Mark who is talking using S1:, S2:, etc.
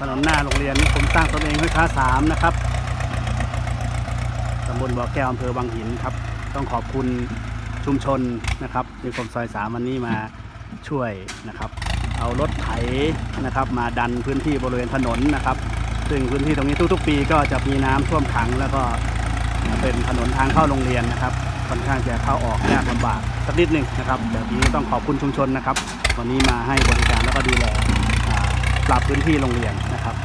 S1: ถนนหน้าโรงเรียนนิคมสร้างตนเองห้วยค้าสามนะครับตำบลบ่อแก้วอำเภอบางหินครับ ต้องขอบคุณชุมชนนะครับนิคมซอยสามวันนี้มาช่วยนะครับ เอารถไถนะครับ มาดันพื้นที่บริเวณถนนนะครับ ซึ่งพื้นที่ตรงนี้ทุกๆ ปีก็จะมีน้ำท่วมขังแล้วก็เป็นถนนทางเข้าโรงเรียนนะครับค่อนข้างจะเข้าออกยากลำบากสักนิดหนึ่งนะครับแต่ทีนี้ต้องขอบคุณชุมชนนะครับ วันนี้มาให้บริการแล้วก็ดูแล หรับพื้นที่โรงเรียนนะครับ